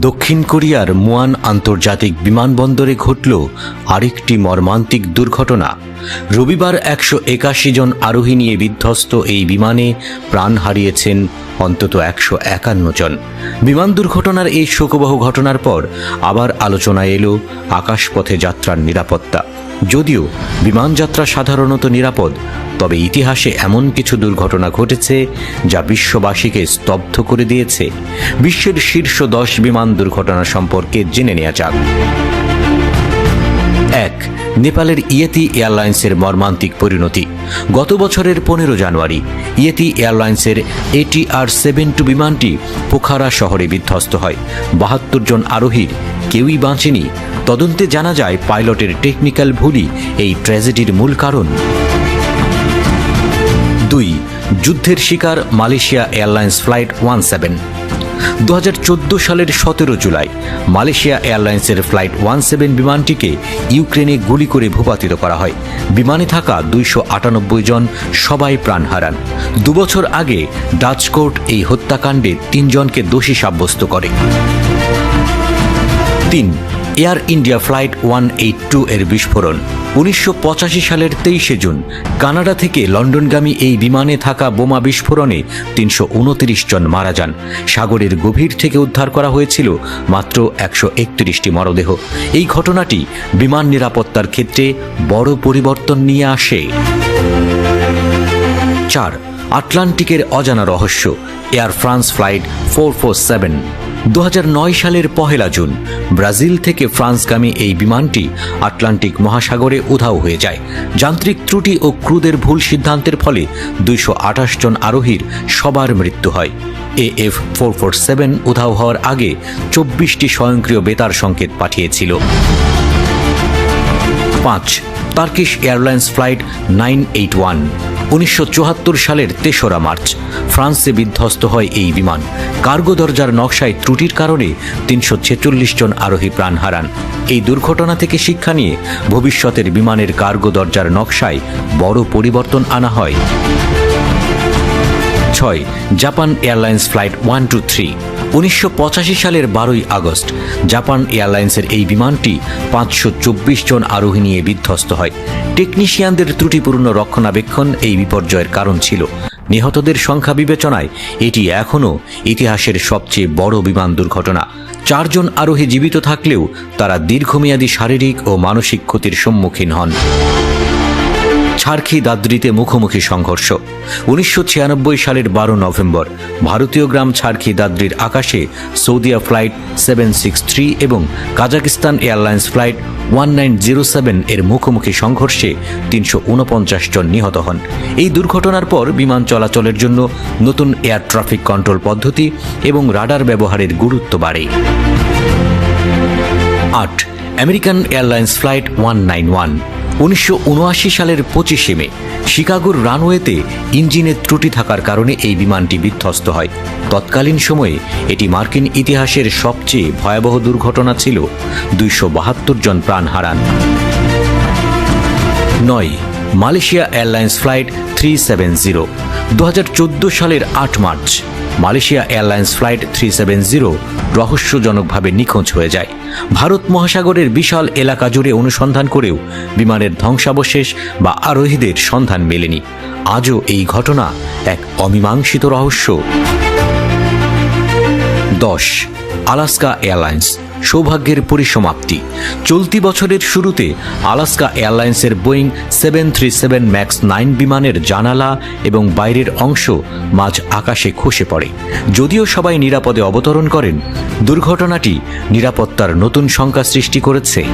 দক্ষিণ কোরিয়ার মুয়ান আন্তর্জাতিক বিমানবন্দরে ঘটল আরেকটি মর্মান্তিক দুর্ঘটনা। রবিবার একশো একাশি জন আরোহী নিয়ে বিধ্বস্ত এই বিমানে প্রাণ হারিয়েছেন অন্তত একশো একান্ন জন। বিমান দুর্ঘটনার এই শোকবহ ঘটনার পর আবার আলোচনায় এলো আকাশপথে যাত্রার নিরাপত্তা। যদিও বিমানযাত্রা সাধারণত নিরাপদ, তবে ইতিহাসে এমন কিছু দুর্ঘটনা ঘটেছে যা বিশ্ববাসীকে স্তব্ধ করে দিয়েছে। বিশ্বের শীর্ষ দশ বিমান দুর্ঘটনা সম্পর্কে জেনে নেওয়া যাক। এক, নেপালের ইয়েতি এয়ারলাইন্সের মর্মান্তিক পরিণতি। গত বছরের পনেরো জানুয়ারি, ইয়েতি এয়ারলাইন্সের এটিআর সেভেন টু বিমানটি পোখারা শহরে বিধ্বস্ত হয়। বাহাত্তর জন আরোহীর কেউই বাঁচেনি। তদন্তে জানা যায়, পাইলটের টেকনিক্যাল ভুলই এই ট্র্যাজেডির মূল কারণ। দুই, যুদ্ধের শিকার Malaysia Airlines flight one seven. দু হাজার চোদ্দ সালের সতেরো জুলাই, মালয়েশিয়া এয়ারলাইন্সের ফ্লাইট ওয়ান সেভেন বিমানটিকে ইউক্রেনে গুলি করে ভূপাতিত করা হয়। বিমানে থাকা দুইশো আটানব্বই জন সবাই প্রাণ হারান। দুবছর আগে ডাচ কোর্ট এই হত্যাকাণ্ডে তিনজনকে দোষী সাব্যস্ত করে। তিন, Air India flight one eight two এর বিস্ফোরণ, উনিশশো পঁচাশি সালের তেইশে জুন, কানাডা থেকে লন্ডনগামী এই বিমানে থাকা বোমা বিস্ফোরণে তিনশো উনত্রিশ জন মারা যান। সাগরের গভীর থেকে উদ্ধার করা হয়েছিল মাত্র একশো একত্রিশটি মরদেহ। এই ঘটনাটি বিমান নিরাপত্তার ক্ষেত্রে বড় পরিবর্তন নিয়ে আসে। চার, আটলান্টিকের অজানা রহস্য, Air France flight four four seven দু হাজার নয় সালের পহেলা জুন, ব্রাজিল থেকে ফ্রান্সগামী এই বিমানটি আটলান্টিক মহাসাগরে উধাও হয়ে যায়। যান্ত্রিক ত্রুটি ও ক্রুদের ভুল সিদ্ধান্তের ফলে দুইশো আঠাশ জন আরোহীর সবার মৃত্যু হয়। A F four four seven উধাও হওয়ার আগে চব্বিশটি স্বয়ংক্রিয় বেতার সংকেত পাঠিয়েছিল। পাঁচ Turkish Airlines flight nine eight one. উনিশশো চুয়াত্তর সালের তেসরা মার্চ। ফ্রান্সে বিধ্বস্ত হয় এই বিমান। কার্গো দরজার নকশায় ত্রুটির কারণে তিনশো ছেচল্লিশ জন আরোহী প্রাণ হারান। এই দুর্ঘটনা থেকে শিক্ষা নিয়ে ভবিষ্যতের বিমানের কার্গো দরজার নকশায় বড় পরিবর্তন আনা হয়। ছয়, Japan Airlines flight one two three. উনিশশো পঁচাশি সালের বারোই আগস্ট, জাপান এয়ারলাইন্সের এই বিমানটি পাঁচশো চব্বিশ জন আরোহী নিয়ে বিধ্বস্ত হয়। টেকনিশিয়ানদের ত্রুটিপূর্ণ রক্ষণাবেক্ষণ এই বিপর্যয়ের কারণ ছিল। নিহতদের সংখ্যা বিবেচনায় এটি এখনও ইতিহাসের সবচেয়ে বড় বিমান দুর্ঘটনা। চারজন আরোহী জীবিত থাকলেও তারা দীর্ঘমেয়াদী শারীরিক ও মানসিক ক্ষতির সম্মুখীন হন। ছারখি দাদ্রিতে মুখোমুখি সংঘর্ষ। উনিশশো ছিয়ানব্বই সালের বারো নভেম্বর, ভারতীয় গ্রাম ছারখি দাদ্রির আকাশে Saudia flight seven six three এবং Kazakhstan Airlines flight one nine zero seven এর মুখোমুখি সংঘর্ষে তিনশো উনপঞ্চাশ জন নিহত হন। এই দুর্ঘটনার পর বিমান চলাচলের জন্য নতুন এয়ার ট্রাফিক কন্ট্রোল পদ্ধতি এবং রাডার ব্যবহারের গুরুত্ব বাড়ে। আট, American Airlines flight one nine one. উনিশশো সালের পঁচিশে মে, শিকাগোর রানওয়েতে ইঞ্জিনের ত্রুটি থাকার কারণে এই বিমানটি বিধ্বস্ত হয়। তৎকালীন সময়ে এটি মার্কিন ইতিহাসের সবচেয়ে ভয়াবহ দুর্ঘটনা ছিল, দুইশো বাহাত্তর জন প্রাণ হারান। নয়, Malaysia Airlines flight three seven zero দু হাজার চোদ্দ সালের আট March, Malaysia Airlines flight three seven zero রহস্যজনকভাবে নিখোঁজ হয়ে যায়। ভারত মহাসাগরের বিশাল এলাকা জুড়ে অনুসন্ধান করেও বিমানের ধ্বংসাবশেষ বা আরোহীদের সন্ধান মেলেনি। আজও এই ঘটনা এক অমীমাংসিত রহস্য। দশ, আলাস্কা এয়ারলাইন্স সৌভাগ্যের পরিসমাপ্তি। চলতি বছরের শুরুতে আলাস্কা এয়ারলাইন্সের Boeing seven three seven max nine বিমানের জানালা এবং বাইরের অংশ মাঝ আকাশে খসে পড়ে। যদিও সবাই নিরাপদে অবতরণ করেন, দুর্ঘটনাটি নিরাপত্তার নতুন শঙ্কা সৃষ্টি করেছে।